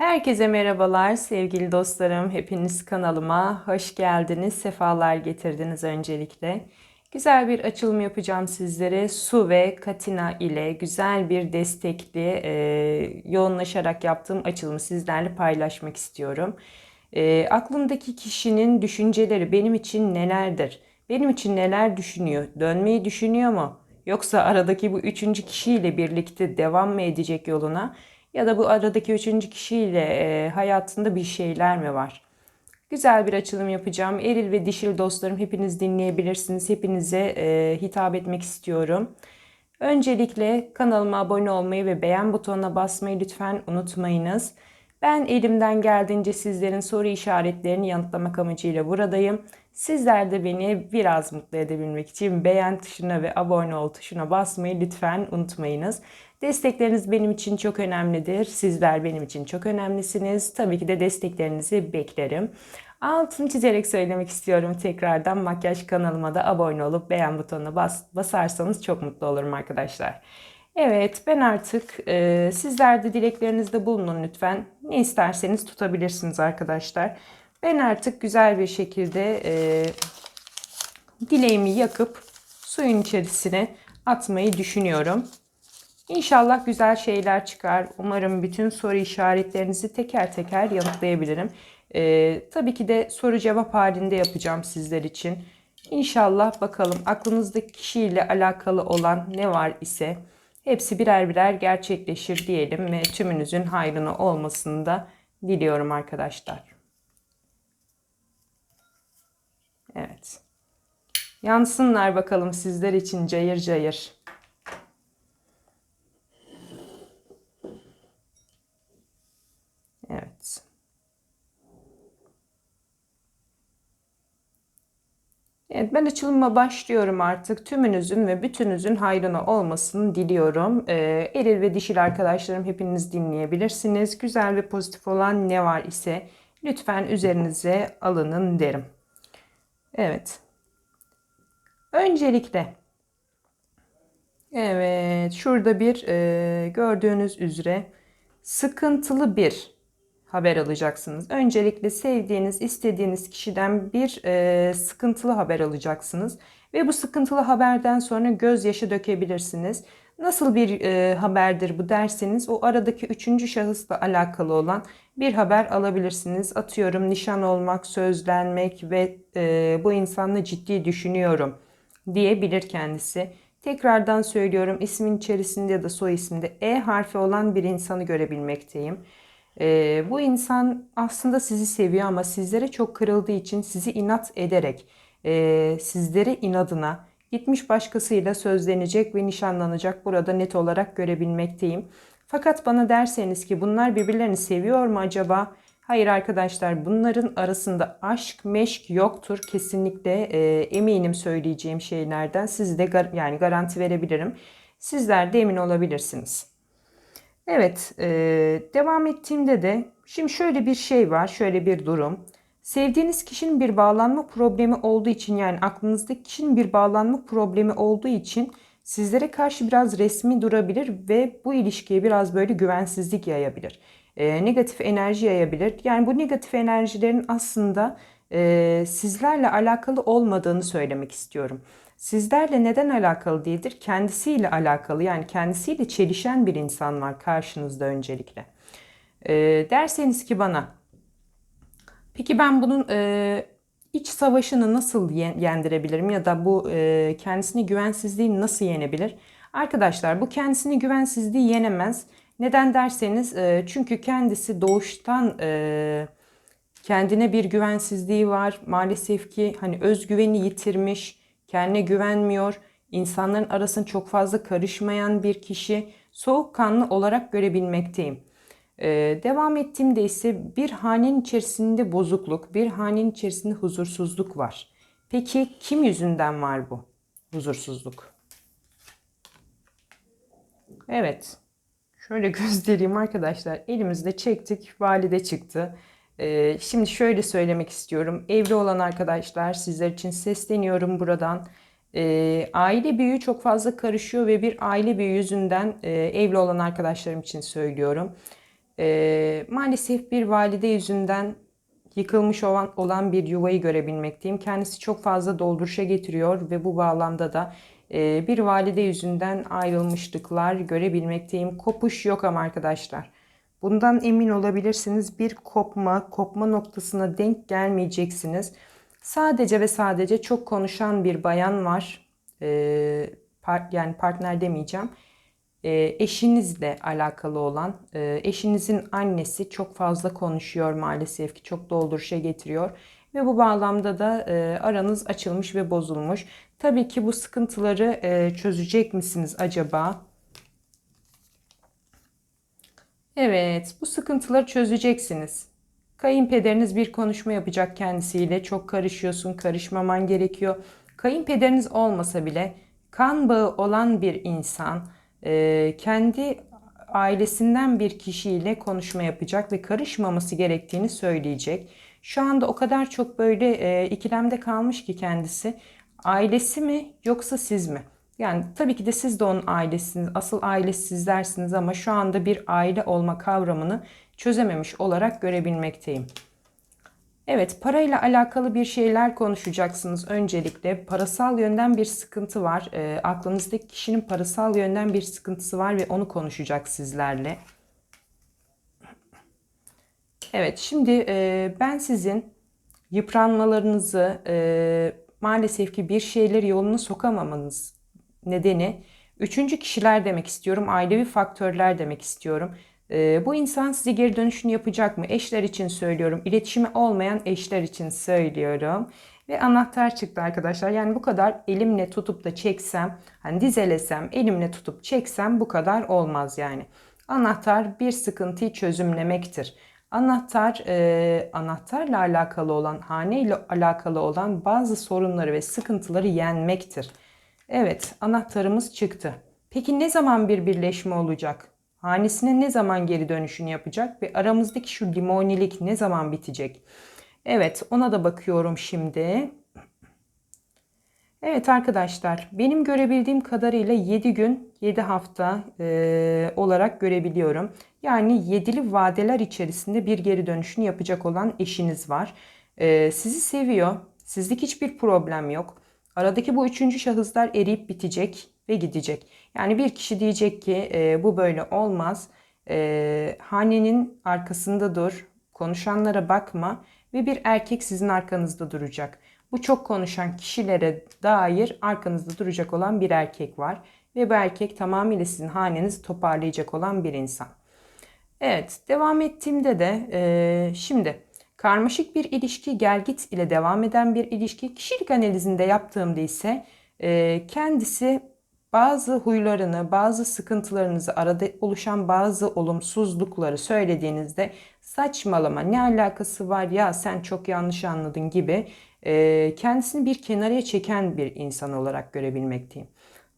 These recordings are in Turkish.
Herkese merhabalar sevgili dostlarım. Hepiniz kanalıma hoş geldiniz. Sefalar getirdiniz öncelikle. Güzel bir açılım yapacağım sizlere. Su ve katina ile güzel bir destekli, e, yoğunlaşarak yaptığım açılımı sizlerle paylaşmak istiyorum. E, aklımdaki kişinin düşünceleri benim için nelerdir? Benim için neler düşünüyor? Dönmeyi düşünüyor mu? Yoksa aradaki bu üçüncü kişiyle birlikte devam mı edecek yoluna? Ya da bu aradaki üçüncü kişiyle e, hayatında bir şeyler mi var? Güzel bir açılım yapacağım. Eril ve dişil dostlarım hepiniz dinleyebilirsiniz. Hepinize e, hitap etmek istiyorum. Öncelikle kanalıma abone olmayı ve beğen butonuna basmayı lütfen unutmayınız. Ben elimden geldiğince sizlerin soru işaretlerini yanıtlamak amacıyla buradayım. Sizler de beni biraz mutlu edebilmek için beğen tuşuna ve abone ol tuşuna basmayı lütfen unutmayınız. Destekleriniz benim için çok önemlidir. Sizler benim için çok önemlisiniz. Tabii ki de desteklerinizi beklerim. Altını çizerek söylemek istiyorum tekrardan makyaj kanalıma da abone olup beğen butonuna bas, basarsanız çok mutlu olurum arkadaşlar. Evet ben artık e, sizler de dileklerinizde bulunun lütfen. Ne isterseniz tutabilirsiniz arkadaşlar. Ben artık güzel bir şekilde e, dileğimi yakıp suyun içerisine atmayı düşünüyorum. İnşallah güzel şeyler çıkar. Umarım bütün soru işaretlerinizi teker teker yanıtlayabilirim. Ee, tabii ki de soru cevap halinde yapacağım sizler için. İnşallah bakalım aklınızdaki kişiyle alakalı olan ne var ise hepsi birer birer gerçekleşir diyelim ve tümünüzün hayrına olmasını da diliyorum arkadaşlar. Evet. Yansınlar bakalım sizler için cayır cayır. Evet. Evet ben açılıma başlıyorum artık. Tümünüzün ve bütünüzün hayrına olmasını diliyorum. Ee, eril ve dişil arkadaşlarım hepiniz dinleyebilirsiniz. Güzel ve pozitif olan ne var ise lütfen üzerinize alının derim. Evet. Öncelikle evet şurada bir e, gördüğünüz üzere sıkıntılı bir haber alacaksınız. Öncelikle sevdiğiniz, istediğiniz kişiden bir e, sıkıntılı haber alacaksınız. Ve bu sıkıntılı haberden sonra gözyaşı dökebilirsiniz. Nasıl bir e, haberdir bu derseniz o aradaki üçüncü şahısla alakalı olan bir haber alabilirsiniz. Atıyorum nişan olmak, sözlenmek ve e, bu insanla ciddi düşünüyorum diyebilir kendisi. Tekrardan söylüyorum ismin içerisinde ya da soy isminde E harfi olan bir insanı görebilmekteyim. E, bu insan aslında sizi seviyor ama sizlere çok kırıldığı için sizi inat ederek e, sizlere inadına gitmiş başkasıyla sözlenecek ve nişanlanacak burada net olarak görebilmekteyim. Fakat bana derseniz ki bunlar birbirlerini seviyor mu acaba? Hayır arkadaşlar bunların arasında aşk meşk yoktur. Kesinlikle e, eminim söyleyeceğim şeylerden. Siz de gar yani garanti verebilirim. Sizler de emin olabilirsiniz. Evet, e, devam ettiğimde de şimdi şöyle bir şey var, şöyle bir durum. Sevdiğiniz kişinin bir bağlanma problemi olduğu için yani aklınızdaki kişinin bir bağlanma problemi olduğu için sizlere karşı biraz resmi durabilir ve bu ilişkiye biraz böyle güvensizlik yayabilir. E, negatif enerji yayabilir. Yani bu negatif enerjilerin aslında e, sizlerle alakalı olmadığını söylemek istiyorum. Sizlerle neden alakalı değildir? Kendisiyle alakalı yani kendisiyle çelişen bir insan var karşınızda öncelikle. E, derseniz ki bana peki ben bunun e, iç savaşını nasıl yendirebilirim ya da bu e, kendisini güvensizliği nasıl yenebilir? Arkadaşlar bu kendisini güvensizliği yenemez. Neden derseniz e, çünkü kendisi doğuştan e, kendine bir güvensizliği var. Maalesef ki hani özgüveni yitirmiş kendine güvenmiyor, insanların arasına çok fazla karışmayan bir kişi soğukkanlı olarak görebilmekteyim. Ee, devam ettiğimde ise bir hanenin içerisinde bozukluk, bir hanenin içerisinde huzursuzluk var. Peki kim yüzünden var bu huzursuzluk? Evet. Şöyle göstereyim arkadaşlar. Elimizde çektik, valide çıktı. Ee, şimdi şöyle söylemek istiyorum. Evli olan arkadaşlar sizler için sesleniyorum buradan. Ee, aile büyüğü çok fazla karışıyor ve bir aile büyüğü yüzünden e, evli olan arkadaşlarım için söylüyorum. Ee, maalesef bir valide yüzünden yıkılmış olan, olan bir yuvayı görebilmekteyim. Kendisi çok fazla dolduruşa getiriyor ve bu bağlamda da e, bir valide yüzünden ayrılmışlıklar görebilmekteyim. Kopuş yok ama arkadaşlar. Bundan emin olabilirsiniz. Bir kopma, kopma noktasına denk gelmeyeceksiniz. Sadece ve sadece çok konuşan bir bayan var. Ee, part, yani partner demeyeceğim. Ee, eşinizle alakalı olan, e, eşinizin annesi çok fazla konuşuyor maalesef ki çok dolduruşa getiriyor. Ve bu bağlamda da e, aranız açılmış ve bozulmuş. Tabii ki bu sıkıntıları e, çözecek misiniz acaba? Evet, bu sıkıntıları çözeceksiniz. Kayınpederiniz bir konuşma yapacak kendisiyle. Çok karışıyorsun, karışmaman gerekiyor. Kayınpederiniz olmasa bile kan bağı olan bir insan e, kendi ailesinden bir kişiyle konuşma yapacak ve karışmaması gerektiğini söyleyecek. Şu anda o kadar çok böyle e, ikilemde kalmış ki kendisi. Ailesi mi yoksa siz mi? Yani tabii ki de siz de onun ailesiniz, asıl ailesi sizlersiniz ama şu anda bir aile olma kavramını çözememiş olarak görebilmekteyim. Evet, parayla alakalı bir şeyler konuşacaksınız öncelikle. Parasal yönden bir sıkıntı var. E, aklınızdaki kişinin parasal yönden bir sıkıntısı var ve onu konuşacak sizlerle. Evet, şimdi e, ben sizin yıpranmalarınızı, e, maalesef ki bir şeyleri yoluna sokamamanız nedeni üçüncü kişiler demek istiyorum, ailevi faktörler demek istiyorum. E, bu insan size geri dönüşünü yapacak mı? Eşler için söylüyorum, iletişimi olmayan eşler için söylüyorum. Ve anahtar çıktı arkadaşlar. Yani bu kadar elimle tutup da çeksem, hani dizelesem, elimle tutup çeksem bu kadar olmaz yani. Anahtar bir sıkıntıyı çözümlemektir. Anahtar, e, anahtarla alakalı olan, hane ile alakalı olan bazı sorunları ve sıkıntıları yenmektir. Evet, anahtarımız çıktı. Peki ne zaman bir birleşme olacak? Hanesine ne zaman geri dönüşünü yapacak ve aramızdaki şu limonilik ne zaman bitecek? Evet, ona da bakıyorum şimdi. Evet arkadaşlar, benim görebildiğim kadarıyla 7 gün, 7 hafta e, olarak görebiliyorum. Yani yedili vadeler içerisinde bir geri dönüşünü yapacak olan eşiniz var. E, sizi seviyor, sizlik hiçbir problem yok. Aradaki bu üçüncü şahıslar eriyip bitecek ve gidecek. Yani bir kişi diyecek ki e, bu böyle olmaz. E, hanenin arkasında dur, konuşanlara bakma ve bir erkek sizin arkanızda duracak. Bu çok konuşan kişilere dair arkanızda duracak olan bir erkek var. Ve bu erkek tamamıyla sizin hanenizi toparlayacak olan bir insan. Evet devam ettiğimde de e, şimdi karmaşık bir ilişki gelgit ile devam eden bir ilişki kişilik analizinde yaptığımda ise e, kendisi bazı huylarını, bazı sıkıntılarınızı, arada oluşan bazı olumsuzlukları söylediğinizde saçmalama ne alakası var ya sen çok yanlış anladın gibi e, kendisini bir kenarıya çeken bir insan olarak görebilmekteyim.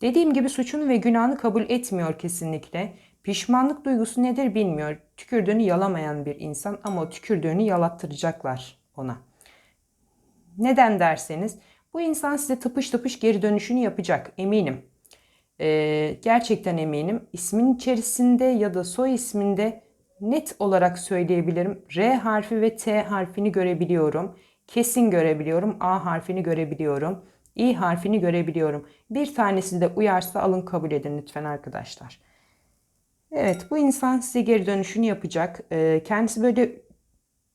Dediğim gibi suçunu ve günahını kabul etmiyor kesinlikle. Pişmanlık duygusu nedir bilmiyor. Tükürdüğünü yalamayan bir insan ama o tükürdüğünü yalattıracaklar ona. Neden derseniz bu insan size tıpış tıpış geri dönüşünü yapacak eminim. Ee, gerçekten eminim. İsmin içerisinde ya da soy isminde net olarak söyleyebilirim. R harfi ve T harfini görebiliyorum. Kesin görebiliyorum. A harfini görebiliyorum. İ harfini görebiliyorum. Bir tanesi de uyarsa alın kabul edin lütfen arkadaşlar. Evet bu insan size geri dönüşünü yapacak. Ee, kendisi böyle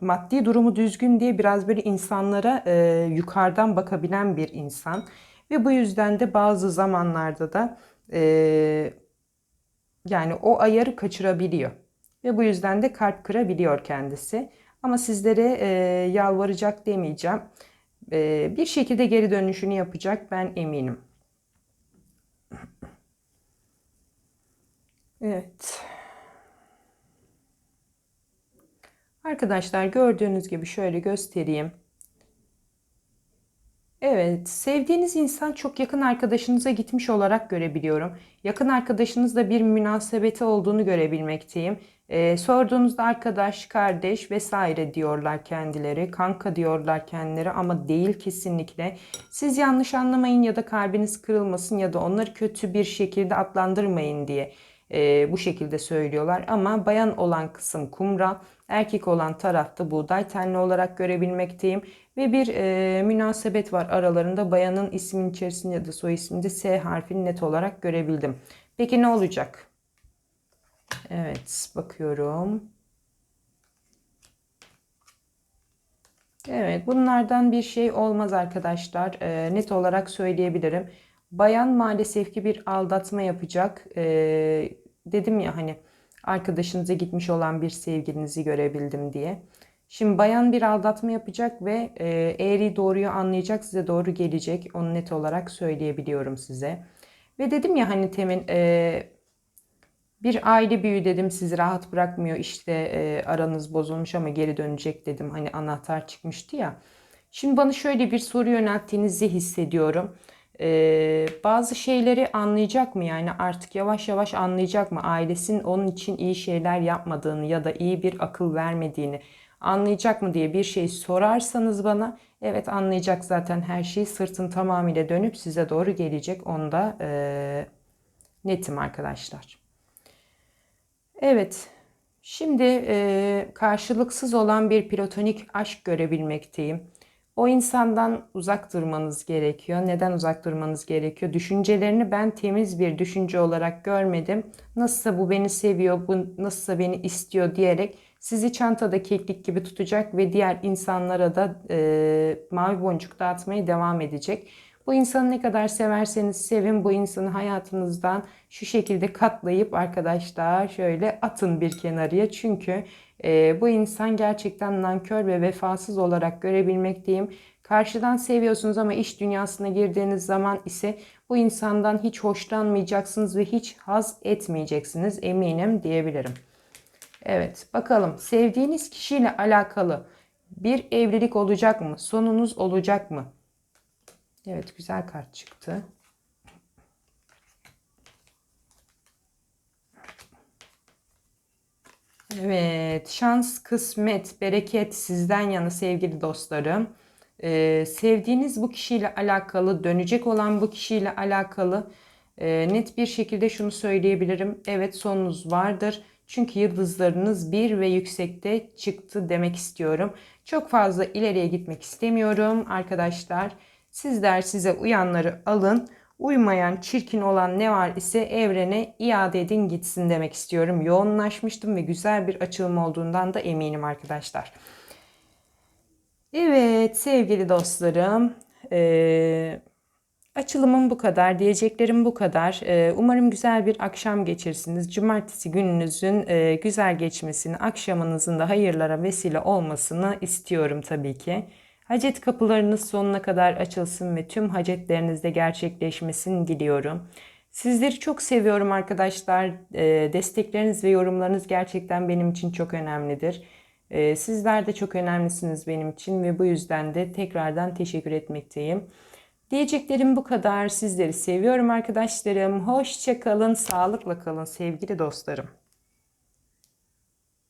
maddi durumu düzgün diye biraz böyle insanlara e, yukarıdan bakabilen bir insan. Ve bu yüzden de bazı zamanlarda da e, yani o ayarı kaçırabiliyor. Ve bu yüzden de kalp kırabiliyor kendisi. Ama sizlere e, yalvaracak demeyeceğim. Bir şekilde geri dönüşünü yapacak ben eminim. Evet. Arkadaşlar gördüğünüz gibi şöyle göstereyim. Evet, sevdiğiniz insan çok yakın arkadaşınıza gitmiş olarak görebiliyorum. Yakın arkadaşınızla bir münasebeti olduğunu görebilmekteyim. Ee, sorduğunuzda arkadaş, kardeş vesaire diyorlar kendileri. Kanka diyorlar kendileri ama değil kesinlikle. Siz yanlış anlamayın ya da kalbiniz kırılmasın ya da onları kötü bir şekilde adlandırmayın diye e, bu şekilde söylüyorlar. Ama bayan olan kısım kumra, erkek olan tarafta buğday tenli olarak görebilmekteyim. Ve bir e, münasebet var aralarında bayanın ismin içerisinde ya da soy isminde S harfini net olarak görebildim. Peki ne olacak? Evet bakıyorum. Evet, bunlardan bir şey olmaz arkadaşlar. Ee, net olarak söyleyebilirim. Bayan maalesef ki bir aldatma yapacak. Ee, dedim ya hani arkadaşınıza gitmiş olan bir sevgilinizi görebildim diye. Şimdi bayan bir aldatma yapacak ve e, eğri doğruyu anlayacak size doğru gelecek. Onu net olarak söyleyebiliyorum size. Ve dedim ya hani temin e, bir aile büyüğü dedim sizi rahat bırakmıyor işte e, aranız bozulmuş ama geri dönecek dedim hani anahtar çıkmıştı ya. Şimdi bana şöyle bir soru yönelttiğinizi hissediyorum. E, bazı şeyleri anlayacak mı yani? Artık yavaş yavaş anlayacak mı? Ailesinin onun için iyi şeyler yapmadığını ya da iyi bir akıl vermediğini anlayacak mı diye bir şey sorarsanız bana evet anlayacak zaten. Her şeyi sırtın tamamıyla dönüp size doğru gelecek. Onda e, netim arkadaşlar. Evet, şimdi e, karşılıksız olan bir platonik aşk görebilmekteyim. O insandan uzak durmanız gerekiyor. Neden uzak durmanız gerekiyor? Düşüncelerini ben temiz bir düşünce olarak görmedim. Nasılsa bu beni seviyor, bu nasılsa beni istiyor diyerek sizi çantada keklik gibi tutacak ve diğer insanlara da e, mavi boncuk dağıtmaya devam edecek. Bu insanı ne kadar severseniz sevin bu insanı hayatınızdan şu şekilde katlayıp arkadaşlar şöyle atın bir kenarıya. Çünkü e, bu insan gerçekten nankör ve vefasız olarak görebilmekteyim. Karşıdan seviyorsunuz ama iş dünyasına girdiğiniz zaman ise bu insandan hiç hoşlanmayacaksınız ve hiç haz etmeyeceksiniz eminim diyebilirim. Evet bakalım sevdiğiniz kişiyle alakalı bir evlilik olacak mı? Sonunuz olacak mı? Evet güzel kart çıktı. Evet şans, kısmet, bereket sizden yana sevgili dostlarım. Ee, sevdiğiniz bu kişiyle alakalı, dönecek olan bu kişiyle alakalı e, net bir şekilde şunu söyleyebilirim. Evet sonunuz vardır. Çünkü yıldızlarınız bir ve yüksekte çıktı demek istiyorum. Çok fazla ileriye gitmek istemiyorum arkadaşlar. Sizler size uyanları alın. Uymayan, çirkin olan ne var ise evrene iade edin gitsin demek istiyorum. Yoğunlaşmıştım ve güzel bir açılım olduğundan da eminim arkadaşlar. Evet sevgili dostlarım. Ee, açılımım bu kadar. Diyeceklerim bu kadar. Ee, umarım güzel bir akşam geçirsiniz. Cumartesi gününüzün e, güzel geçmesini, akşamınızın da hayırlara vesile olmasını istiyorum tabii ki. Hacet kapılarınız sonuna kadar açılsın ve tüm hacetlerinizde gerçekleşmesini diliyorum. Sizleri çok seviyorum arkadaşlar. Ee, destekleriniz ve yorumlarınız gerçekten benim için çok önemlidir. Ee, sizler de çok önemlisiniz benim için ve bu yüzden de tekrardan teşekkür etmekteyim. Diyeceklerim bu kadar. Sizleri seviyorum arkadaşlarım. Hoşça kalın, sağlıkla kalın sevgili dostlarım.